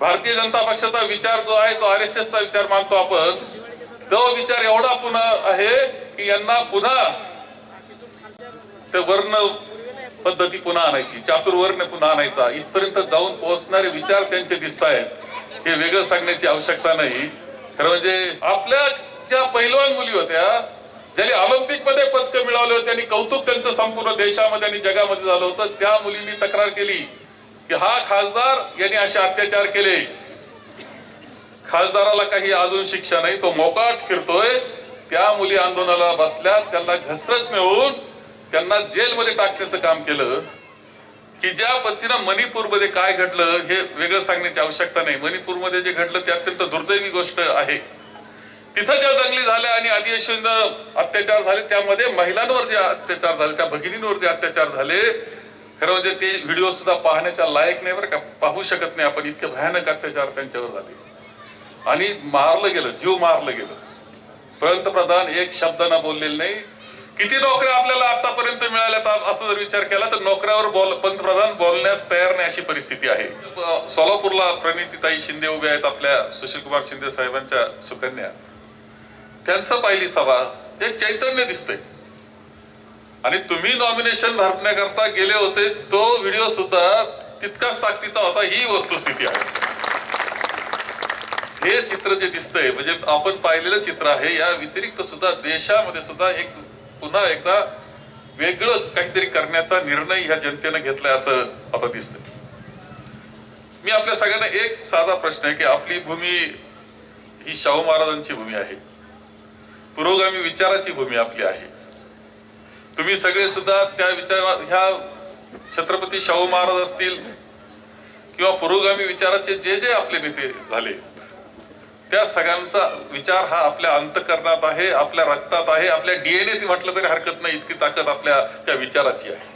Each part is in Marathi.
भारतीय जनता पक्षाचा विचार जो आहे तो आर एस एसचा विचार मानतो आपण. तो विचार एवढा पुन्हा आहे की यांना पुन्हा ते वर्ण पद्धती पुन्हा आणायची चातुर्वर्ण पुन्हा आणायचा. इथपर्यंत जाऊन पोहोचणारे विचार त्यांचे दिसत आहेत. हे वेगळं सांगण्याची आवश्यकता नाही. खरं म्हणजे आपल्या ज्या पहिलवान मुली होत्या ज्यांनी ऑलिम्पिकमध्ये पदक मिळवले होते आणि कौतुक त्यांचं संपूर्ण देशामध्ये आणि जगामध्ये झालं होतं त्या मुलींनी तक्रार केली. की हा खासदार यांनी असे अत्याचार केले. खासदाराला काही अजून शिक्षा नाही तो मोकाट फिरतोय. त्या मुली आंदोलनाला बसल्या त्यांना घसरत मिळवून त्यांना जेलमध्ये टाकण्याचं काम केलं. की ज्या पद्धतीनं मणिपूरमध्ये काय घडलं हे वेगळं सांगण्याची आवश्यकता नाही. मणिपूरमध्ये जे घडलं ते अत्यंत दुर्दैवी गोष्ट आहे. तिथं ज्या दंगली झाल्या आणि आदिवासींना अत्याचार झाले त्यामध्ये महिलांवर जे अत्याचार झाले त्या भगिनींवर जे अत्याचार झाले खरं म्हणजे ते व्हिडिओ सुद्धा पाहण्याच्या लायक नाही बरं का. पाहू शकत नाही आपण. इतके भयानक अत्याचार त्यांच्यावर झाले. आणि मारलं गेलं जीव मारलं गेलं. पंतप्रधान एक शब्दानं बोललेले नाही किती नोकऱ्या आपल्याला आतापर्यंत मिळाल्यात असं जर विचार केला तर नोकऱ्यावर बोल पंतप्रधान बोलण्यास तयार नाही अशी परिस्थिती आहे. सोलापूरला प्रणितीताई शिंदे उभे आहेत आपल्या सुशीलकुमार शिंदे साहेबांच्या सुकन्या. त्यांचं पाहिली सभा एक चैतन्य दिसतंय. आणि तुम्ही नॉमिनेशन भरण्याकरता गेले होते तो व्हिडिओ सुद्धा तितकाच ताकदीचा होता ही वस्तुस्थिती आहे. हे चित्र जे दिसतंय म्हणजे आपण पाहिलेलं चित्र आहे या व्यतिरिक्त सुद्धा देशामध्ये सुद्धा एक पुन्हा एकदा वेगळं काहीतरी करण्याचा निर्णय ह्या जनतेनं घेतलाय असं आता दिसतंय. मी आपल्या सगळ्यांना एक साधा प्रश्न आहे की आपली भूमी ही शाहू महाराजांची भूमी आहे. पुरोगामी विचाराची भूमी आपली आहे. तुम्ही सगळे सुद्धा त्या विचार ह्या छत्रपती शाहू महाराज असतील किंवा पुरोगामी विचाराचे जे जे आपले नेते झाले त्या सगळ्यांचा विचार हा आपल्या अंतकरणात आहे आपल्या रक्तात आहे आपल्या डीएनए म्हटलं तरी हरकत नाही इतकी ताकद आपल्या त्या विचाराची आहे.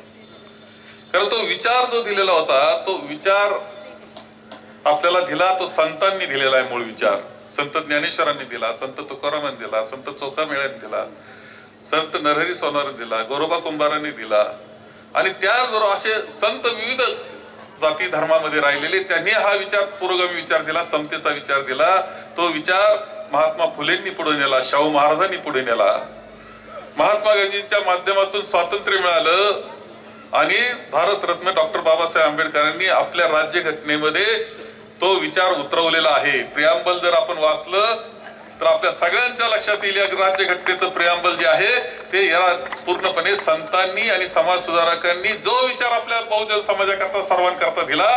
कारण तो विचार जो दिलेला होता तो विचार आपल्याला दिला तो संतांनी दिलेला आहे मूळ विचार. संत ज्ञानेश्वरांनी दिला संत तुकारामांनी दिला संत चोखामेळ्यांनी दिला. संत नरहरी सोनार दिला गोरोबा कुंभारांनी दिला. आणि त्याचबरोबर असे संत विविध जाती धर्मामध्ये राहिलेले त्यांनी हा विचार पुरोगामी विचार दिला समतेचा विचार दिला. तो विचार महात्मा फुलेंनी पुढे नेला शाहू महाराजांनी पुढे नेला. महात्मा गांधींच्या माध्यमातून स्वातंत्र्य मिळालं. आणि भारतरत्न डॉक्टर बाबासाहेब आंबेडकरांनी आपल्या राज्यघटनेमध्ये तो विचार उतरवलेला आहे. प्रियांबल जर आपण वाचलं तर आपल्या सगळ्यांच्या लक्षात येईल या राज्यघटनेचं प्रियांबल जे आहे ते या पूर्णपणे संतांनी आणि समाज सुधारकांनी जो विचार आपल्या बहुजन समाजाकरता सर्वांकरता दिला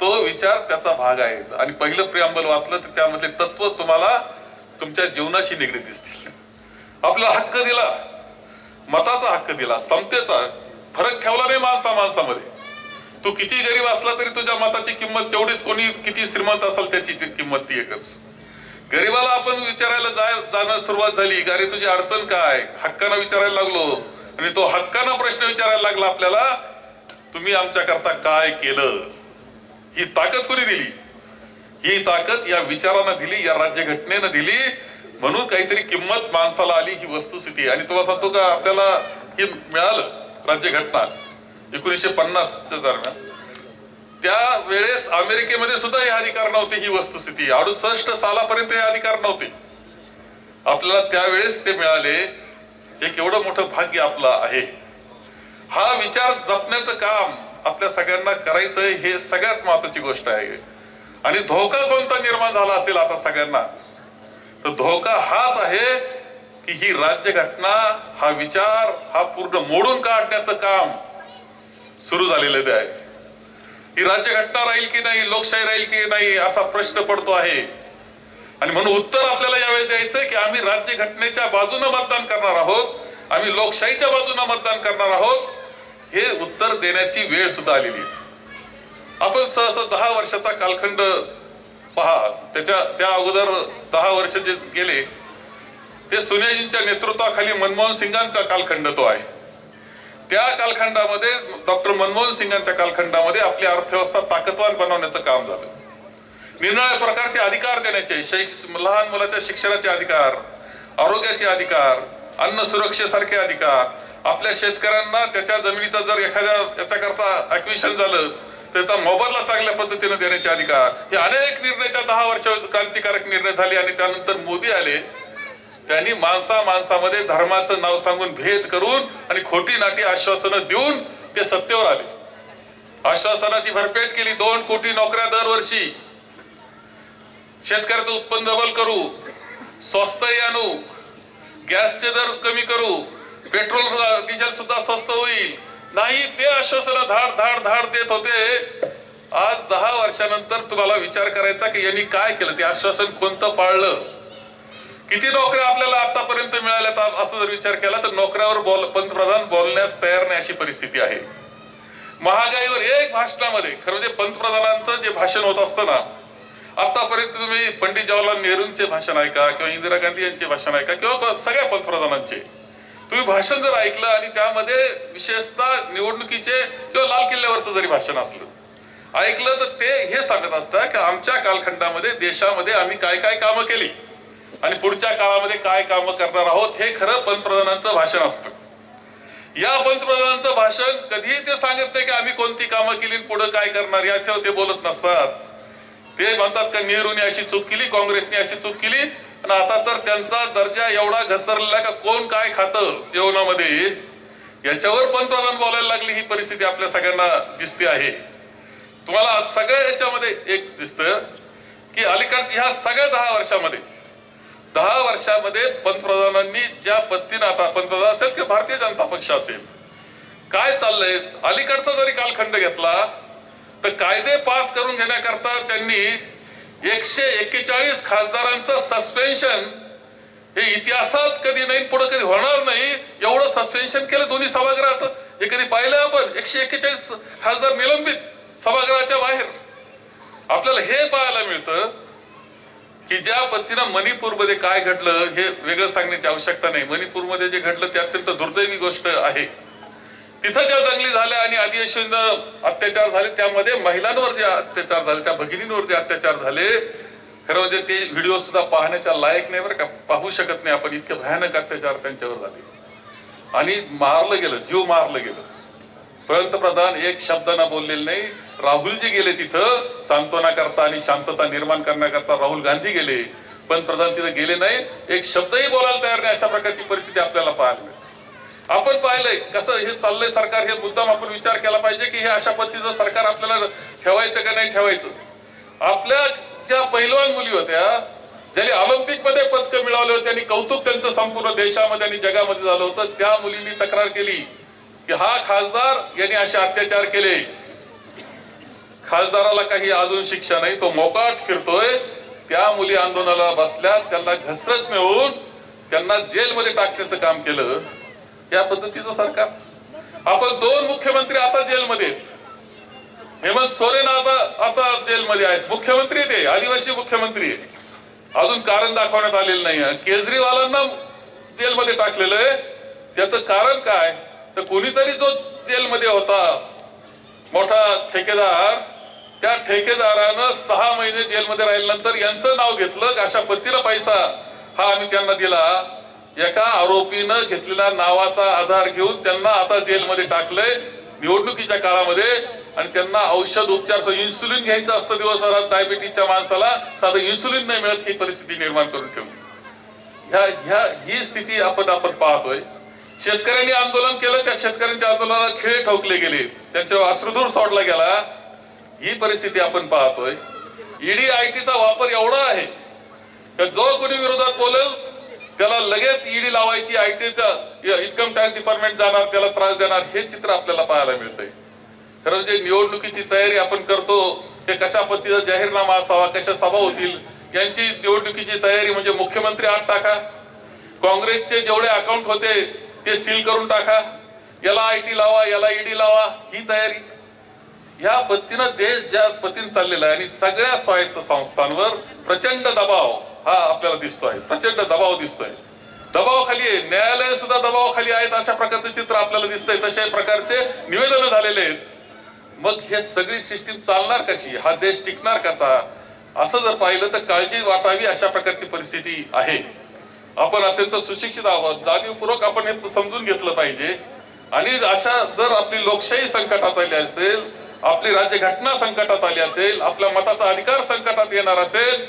तो विचार त्याचा भाग आहे. आणि पहिलं प्रियांबल वाचलं तर त्यामधले तत्व तुम्हाला तुमच्या जीवनाशी निगडीत दिसतील. आपला हक्क दिला मताचा हक्क दिला समतेचा फरक ठेवला नाही माणसा माणसामध्ये. तू किती गरीब असला तरी तुझ्या मताची किंमत तेवढीच कोणी किती श्रीमंत असेल त्याची ती किंमत ती एकच. गरीबाला आपण विचारायला जाय जाणं सुरुवात झाली. का अरे तुझी अडचण काय? हक्कानं विचारायला लागलो. आणि तो हक्कानं प्रश्न विचारायला लागला आपल्याला तुम्ही आमच्या करता काय केलं? ही ताकद कोणी दिली? ही ताकद या विचारानं दिली या राज्यघटनेनं दिली. म्हणून काहीतरी किंमत माणसाला आली ही वस्तुस्थिती. आणि तुम्हाला सांगतो का आपल्याला हे मिळालं राज्यघटना एकोणीसशे पन्नासच्या दरम्यान. त्या वेळेस अमेरिकेमध्ये सुद्धा हे अधिकार नव्हते ही वस्तुस्थिती. अडुसष्ट सालापर्यंत हे अधिकार नव्हते. आपल्याला त्यावेळेस ते मिळाले. हे केवढं मोठं भाग्य आपलं आहे. हा विचार जपण्याचं काम आपल्या सगळ्यांना करायचंय हे सगळ्यात महत्वाची गोष्ट आहे. आणि धोका कोणता निर्माण झाला असेल आता सगळ्यांना? तर धोका हाच आहे की ही राज्य घटना हा विचार हा पूर्ण मोडून काढण्याचं काम सुरू झालेलं आहे. ही राज्यघटना राहील की नाही लोकशाही राहील की नाही असा प्रश्न पडतो आहे. आणि म्हणून उत्तर आपल्याला यावेळेस द्यायचंय की आम्ही राज्यघटनेच्या बाजूने मतदान करणार आहोत आम्ही लोकशाहीच्या बाजूने मतदान करणार आहोत हे उत्तर देण्याची वेळ सुद्धा आलेली आपण सहसा दहा वर्षाचा कालखंड पहा. त्याच्या त्या अगोदर दहा वर्ष जे गेले ते सुनेजींच्या नेतृत्वाखाली मनमोहन सिंगांचा कालखंड तो आहे. त्या कालखंडामध्ये डॉक्टर मनमोहन सिंगांच्या कालखंडामध्ये आपली अर्थव्यवस्था ताकदवान बनवण्याचं काम झालं. निरनिराळ्या प्रकारचे अधिकार देण्याचे लहान मुलाच्या शिक्षणाचे अधिकार आरोग्याचे अधिकार अन्न सुरक्षेसारखे अधिकार आपल्या शेतकऱ्यांना त्याच्या जमिनीचा जर एखाद्या याच्याकरता ऍक्विशन झालं त्याचा मोबदला चांगल्या पद्धतीने देण्याचे अधिकार हे अनेक निर्णय त्या दहा वर्ष क्रांतिकारक निर्णय झाले आणि त्यानंतर मोदी आले. त्यांनी माणसा माणसामध्ये धर्माचं नाव सांगून भेद करून आणि खोटी नाटी आश्वासनं देऊन ते सत्तेवर आले. आश्वासनाची भरपेट केली दोन कोटी नोकऱ्या दरवर्षी. शेतकऱ्याचं उत्पन्न डबल करू स्वस्तही आणू गॅसचे दर कमी करू पेट्रोल डिझेल सुद्धा स्वस्त होईल. नाही ते आश्वासन धाड धाड धाड देत होते. आज दहा वर्षानंतर तुम्हाला विचार करायचा की यांनी काय केलं? ते आश्वासन कोणतं पाळलं? किती नोकऱ्या आपल्याला आतापर्यंत मिळाल्यात असं जर विचार केला तर नोकऱ्यावर बोल पंतप्रधान बोलण्यास तयार नाही अशी परिस्थिती आहे. महागाईवर एक भाषणामध्ये खरं म्हणजे पंतप्रधानांचं जे भाषण होत असतं ना आतापर्यंत तुम्ही पंडित जवाहरलाल नेहरूंचे भाषण ऐका किंवा इंदिरा गांधी यांचे भाषण ऐका किंवा सगळ्या पंतप्रधानांचे. तुम्ही भाषण जर ऐकलं आणि त्यामध्ये विशेषतः निवडणुकीचे किंवा लाल किल्ल्यावरचं जरी भाषण असलं ऐकलं तर ते हे सांगत असतं की आमच्या कालखंडामध्ये देशामध्ये आम्ही काय काय कामं केली. आणि पुढच्या काळामध्ये काय कामं करणार आहोत हे खरं पंतप्रधानांचं भाषण असतं. या पंतप्रधानांचं भाषण कधीही ते सांगत नाही की आम्ही कोणती कामं केली पुढे काय करणार याच्यावर ते बोलत नसतात. ते म्हणतात का नेहरूने अशी चूक केली काँग्रेसने अशी चूक केली आणि आता तर त्यांचा दर्जा एवढा घसरलेला का कोण काय खातं जेवणामध्ये याच्यावर पंतप्रधान बोलायला लागली ही परिस्थिती आपल्या सगळ्यांना दिसते आहे. तुम्हाला सगळ्या याच्यामध्ये एक दिसतं की अलीकडच्या ह्या सगळ्या दहा वर्षामध्ये दहा वर्षामध्ये पंतप्रधानांनी ज्या पद्धतीनं आता पंतप्रधान असेल किंवा भारतीय जनता पक्ष असेल. काय चाललंय? अलीकडचा जरी कालखंड घेतला तर कायदे पास करून घेण्याकरता त्यांनी एकशे एक्केचाळीस खासदारांचं सस्पेन्शन हे इतिहासात कधी नाही पुढे कधी होणार नाही एवढं सस्पेन्शन केलं दोन्ही सभागृहात हे कधी पाहिलं आपण एकशे एक्केचाळीस खासदार निलंबित सभागृहाच्या बाहेर. आपल्याला हे पाहायला मिळतं की ज्या पद्धतीनं मणिपूरमध्ये काय घडलं हे वेगळं सांगण्याची आवश्यकता नाही. मणिपूरमध्ये जे घडलं ते अत्यंत दुर्दैवी गोष्ट आहे. तिथं ज्या दंगली झाल्या आणि आदिवासींना अत्याचार झाले त्यामध्ये महिलांवर जे अत्याचार झाले त्या भगिनींवर जे अत्याचार झाले खरं म्हणजे ते व्हिडिओ सुद्धा पाहण्याच्या लायक नाही बरं का. पाहू शकत नाही आपण इतके भयानक अत्याचार त्यांच्यावर झाले. आणि मारलं गेलं जीव मारलं गेलं. पंतप्रधान एक शब्दानं बोललेले नाही राहुलजी गेले तिथं सांत्वना करता आणि शांतता निर्माण करण्याकरता राहुल गांधी गेले. पंतप्रधान तिथं गेले नाही एक शब्दही बोलायला तयार नाही. अशा प्रकारची परिस्थिती आपल्याला पाहायला मिळते. आपण पाहिलंय कसं हे चाललंय सरकार हे मुद्दाम आपण विचार केला पाहिजे की हे अशा पद्धतीचं सरकार आपल्याला ठेवायचं का नाही ठेवायचं? आपल्या ज्या पहिलवान मुली होत्या ज्यांनी ऑलिम्पिकमध्ये पदक मिळवले होते आणि कौतुक त्यांचं संपूर्ण देशामध्ये आणि जगामध्ये झालं होतं त्या मुलींनी तक्रार केली की हा खासदार यांनी असे अत्याचार केले. खासदाराला काही अजून शिक्षा नाही तो मोकाट फिरतोय त्या मुली आंदोलनाला बसल्या त्यांना घसरत मिळवून त्यांना जेलमध्ये टाकण्याचं काम केलं. या पद्धतीचं सरकार. आपण दोन मुख्यमंत्री आता जेलमध्ये हेमंत सोरेन आता आता जेलमध्ये आहेत. मुख्यमंत्री ते आदिवासी मुख्यमंत्री अजून कारण दाखवण्यात आलेलं नाही केजरीवालांना जेलमध्ये टाकलेलं आहे. त्याचं कारण काय? तर कोणीतरी जो जेलमध्ये होता मोठा ठेकेदार त्या ठेकेदारानं सहा महिने जेलमध्ये राहिल्यानंतर यांचं नाव घेतलं अशा पद्धतीनं पैसा हा आम्ही त्यांना दिला. एका आरोपीनं घेतलेल्या नावाचा आधार घेऊन त्यांना आता जेलमध्ये टाकलंय निवडणुकीच्या काळामध्ये. आणि त्यांना औषध उपचार इन्सुलिन घ्यायचं असतं दिवसभरात डायबिटीसच्या माणसाला. साधं इन्सुलिन नाही मिळत ही परिस्थिती निर्माण करून ठेवली. ह्या ह्या ही स्थिती आपण आपण पाहतोय. शेतकऱ्यांनी आंदोलन केलं त्या शेतकऱ्यांच्या आंदोलनाला खेळ ठोकले गेले. त्यांच्यावर अश्रुधूर सोडला गेला. ही परिस्थिती आपण पाहतोय. ईडी आयटीचा वापर एवढा आहे का जो कोणी विरोधात बोलेल त्याला लगेच ईडी लावायची आयटीचा इन्कम टॅक्स डिपार्टमेंट जाणार त्याला त्रास देणार हे चित्र आपल्याला पाहायला मिळतंय. खरं म्हणजे निवडणुकीची तयारी आपण करतो ते कशा पद्धतीचा जाहीरनामा असावा कशा सभा होतील यांची निवडणुकीची तयारी म्हणजे मुख्यमंत्री आत टाका काँग्रेसचे जेवढे अकाउंट होते ते सील करून टाका याला आयटी लावा याला ईडी लावा ही तयारी. या पद्धतीनं देश ज्या पद्धतीने चाललेला आहे आणि सगळ्या स्वायत्त संस्थांवर प्रचंड दबाव हा आपल्याला दिसतोय. प्रचंड दबाव दिसतोय. दबावाखाली आहे. न्यायालय सुद्धा दबावाखाली आहेत अशा प्रकारचे चित्र आपल्याला दिसतंय. तशा प्रकारचे निवेदन झालेले आहेत. मग हे सगळी सिस्टीम चालणार कशी? हा देश टिकणार कसा? असं जर पाहिलं तर काळजी वाटावी अशा प्रकारची परिस्थिती आहे. आपण अत्यंत सुशिक्षित आहोत. जाणीवपूर्वक आपण हे समजून घेतलं पाहिजे. आणि अशा जर आपली लोकशाही संकटात आली असेल आपली राज्यघटना संकटात आली असेल आपल्या मताचा अधिकार संकटात येणार असेल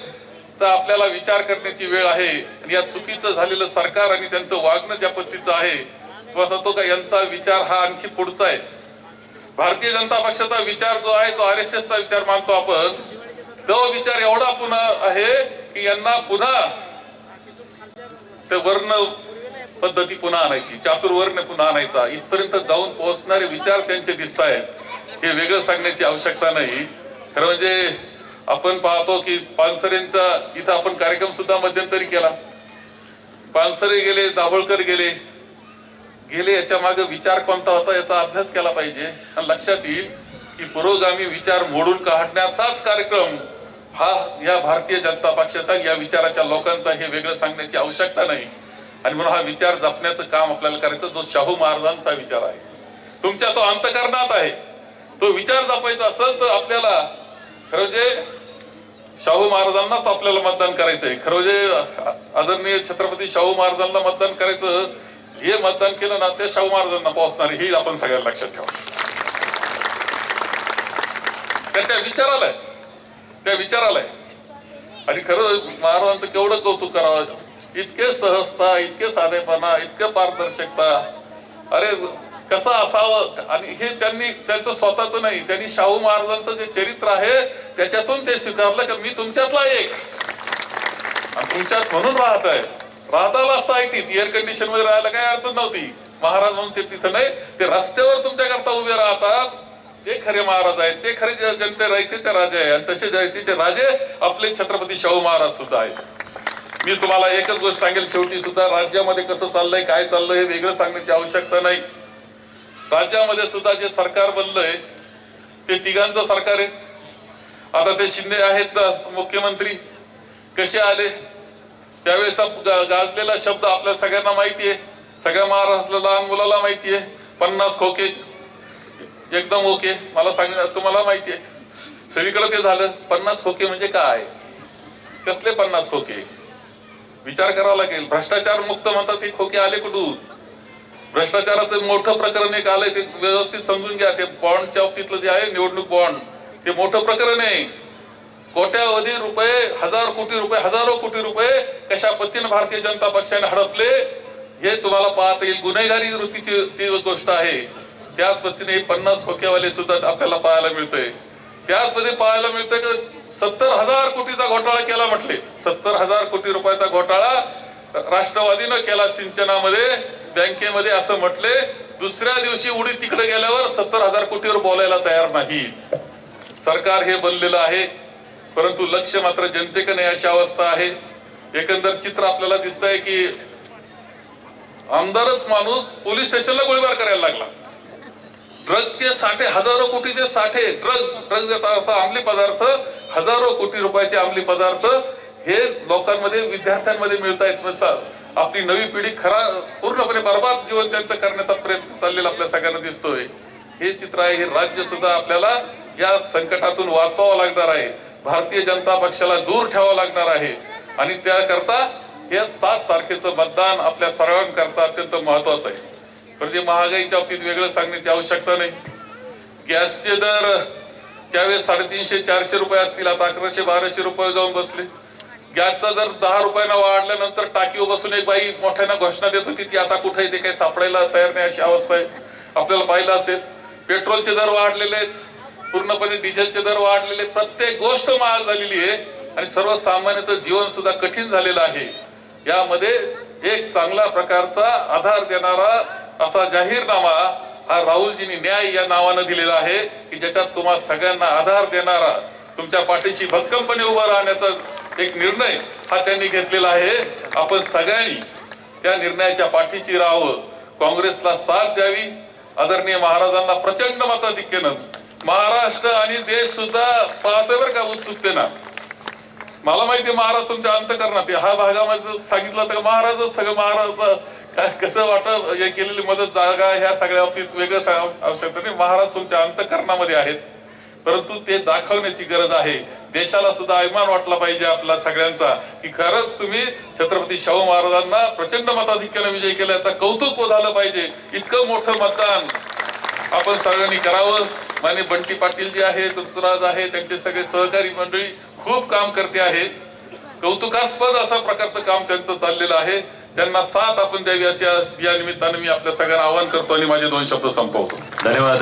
तर आपल्याला विचार करण्याची वेळ आहे. आणि या चुकीचं झालेलं सरकार आणि त्यांचं वागणं ज्या पद्धतीचं आहे किंवा सांगतो का यांचा विचार हा आणखी पुढचा आहे. भारतीय जनता पक्षाचा विचार जो आहे तो आर एस एसचा विचार मानतो आपण. तो विचार एवढा पुन्हा आहे की यांना पुन्हा ते वर्ण पद्धती पुन्हा आणायची चातुर्वर्ण पुन्हा आणायचा. इथपर्यंत जाऊन पोहोचणारे विचार त्यांचे दिसत आहेत हे वेगळं सांगण्याची आवश्यकता नाही. खरं म्हणजे आपण पाहतो की पानसरेंचा इथं आपण कार्यक्रम सुद्धा मध्यंतरी केला. पानसरे गेले दाभोळकर गेले. गेले याच्या मागे विचार कोणता होता याचा अभ्यास केला पाहिजे. आणि लक्षात येईल की पुरोगामी विचार मोडून काढण्याचाच कार्यक्रम हा या भारतीय जनता पक्षाचा या विचाराच्या लोकांचा हे वेगळं सांगण्याची आवश्यकता नाही. आणि म्हणून हा विचार जपण्याचं काम आपल्याला करायचं जो शाहू महाराजांचा विचार आहे. तुमच्या तो अंतकरणात आहे. तो विचार जपायचा असेल तर आपल्याला खरं म्हणजे शाहू महाराजांनाच आपल्याला मतदान करायचंय. खरं म्हणजे आदरणीय छत्रपती शाहू महाराजांना मतदान करायचं हे मतदान केलं ना ते शाहू महाराजांना पोहोचणार हे आपण सगळ्यांना लक्षात ठेवा. त्या विचारालाय. त्या विचारालाय. आणि खरं महाराजांचं केवढं कौतुक करावं. इतके सहजता इतके साधेपणा इतके पारदर्शकता. अरे कसं असावं? आणि हे त्यांनी त्यांचं स्वतःच नाही त्यांनी शाहू महाराजांचं जे चरित्र आहे त्याच्यातून ते स्वीकारलं की मी तुमच्यातला एक. आणि तुमच्यात म्हणून राहत आहे. राहता असता ऐटीत एअर कंडिशनमध्ये राहायला काही अडचण नव्हती. महाराज म्हणून ते तिथं नाही ते रस्त्यावर तुमच्या करता उभे राहतात. ते खरे महाराज आहेत ते खरे जनते रयतेचे राजे आहे आणि तसे रयतेचे राजे आपले छत्रपती शाहू महाराज सुद्धा आहेत. मी तुम्हाला एकच गोष्ट सांगेल शेवटी सुद्धा राज्यामध्ये कसं चाललंय काय चाललंय हे वेगळं सांगण्याची आवश्यकता नाही. राज्यामध्ये सुद्धा जे सरकार बनलंय ते तिघांचं सरकार आहे. आता ते शिंदे आहेत मुख्यमंत्री. कसे आले? त्यावेळेस गाजलेला शब्द आपल्या सगळ्यांना माहिती आहे. सगळ्या महाराष्ट्रातल्या लहान मुलाला माहिती आहे. पन्नास खोके. एकदम ओके. मला सांग तुम्हाला माहिती आहे. सगळीकडे ते झालं. पन्नास खोके म्हणजे काय? कसले पन्नास खोके? विचार करावा लागेल. भ्रष्टाचार मुक्त म्हणतात ते खोके आले कुठून? भ्रष्टाचाराचं मोठं प्रकरण एक आलंय ते व्यवस्थित समजून घ्या. ते बॉन्डच्या बाबतीतलं जे आहे निवडणूक बॉन्ड ते मोठं प्रकरण आहे. कोट्यावधी रुपये हजार कोटी रुपये हजारो कोटी रुपये कशा पद्धतीने भारतीय जनता पक्षाने हडपले हे तुम्हाला पाहता येईल. गुन्हेगारी वृत्तीची ती गोष्ट आहे. त्याच पद्धतीने पन्नास खोक्यावाले सुद्धा आपल्याला पाहायला मिळतंय. त्याच मध्ये पाहायला मिळतंय की सत्तर हजार कोटीचा घोटाळा केला म्हटले. सत्तर हजार कोटी रुपयाचा घोटाळा राष्ट्रवादीनं केला सिंचनामध्ये बँकेमध्ये असं म्हटले दुसऱ्या दिवशी उडी तिकडे गेल्यावर सत्तर हजार कोटीवर बोलायला तयार नाही. सरकार हे बनलेलं आहे परंतु लक्ष मात्र जनतेकडे नाही अशी अवस्था आहे. एकंदर चित्र आपल्याला दिसत आहे की आमदारच माणूस पोलीस स्टेशनला गोळीबार करायला लागला. ड्रग्सचे साठे हजारो कोटीचे साठे ड्रग्ज ड्रग्ज याचा अर्थ अंमली पदार्थ हजारो कोटी रुपयाचे अंमली पदार्थ हे संस्थांमध्ये विद्यार्थ्यांमध्ये मिळत आहेत आपली नवी पिढी खरा पूर्णपणे बर्बाद जीवन त्यांचं करण्याचा प्रयत्न चाललेला आपल्या सगळ्यांना दिसतोय. हे चित्र आहे हे राज्य सुद्धा आपल्याला या संकटातून वाचवावं लागणार आहे. भारतीय जनता पक्षाला दूर ठेवावं लागणार आहे. आणि त्याकरता हे सात तारखेचं मतदान आपल्या सर्वांकरता अत्यंत महत्वाचं आहे. म्हणजे महागाईच्या बाबतीत वेगळं सांगण्याची आवश्यकता नाही. गॅसचे दर त्यावेळेस साडेतीनशे चारशे रुपये असतील आता अकराशे बाराशे रुपये जाऊन बसले. गॅसचा दर दहा रुपयानं वाढल्यानंतर टाकीवर बसून एक बाई मोठ्यानं घोषणा देत होती ती आता कुठे ते काही सापडायला तयार नाही अशी अवस्था आहे. आपल्याला पाहिलं असेल पेट्रोलचे दर वाढलेले आहेत पूर्णपणे डिझेलचे दर वाढलेले प्रत्येक गोष्ट महाग झालेली आहे आणि सर्वसामान्याचं जीवन सुद्धा कठीण झालेलं आहे. यामध्ये एक चांगला प्रकारचा आधार देणारा असा जाहीरनामा हा राहुलजींनी न्याय या नावानं दिलेला आहे की ज्याच्यात तुम्हाला सगळ्यांना आधार देणारा तुमच्या पाठीशी भक्कमपणे उभा राहण्याचा एक निर्णय हा त्यांनी घेतलेला आहे. आपण सगळ्यांनी त्या निर्णयाच्या पाठीशी राहावं. काँग्रेसला साथ द्यावी. आदरणीय महाराजांना प्रचंड मताधिक्यानं महाराष्ट्र आणि देश सुद्धा पाहतोय बरं का उत्सुकतेनं? मला माहिती महाराज तुमच्या अंतकरणात हा भागामध्ये सांगितलं तर महाराजच सगळं महाराज काय कसं वाटत हे केलेली मदत जागा ह्या सगळ्या बाबतीत वेगळं सांग- आवश्यकता नाही. महाराज तुमच्या अंतकरणामध्ये आहेत. परंतु ते दाखवण्याची गरज आहे. देशाला सुद्धा अभिमान वाटला पाहिजे आपला सगळ्यांचा की खरंच तुम्ही छत्रपती शाहू महाराजांना प्रचंड मताधिक्याने विजय केला याचा कौतुक झालं पाहिजे. इतकं मोठं मतदान आपण सगळ्यांनी करावं. माने बंटी पाटील जे आहे ऋतुराज आहे त्यांचे सगळे सहकारी मंडळी खूप काम करते आहे. कौतुकास्पद अशा प्रकारचं काम त्यांचं चाललेलं आहे. त्यांना साथ आपण द्यावी अशा या निमित्तानं मी आपल्या सगळ्यांना आवाहन करतो आणि माझे दोन शब्द संपवतो. धन्यवाद.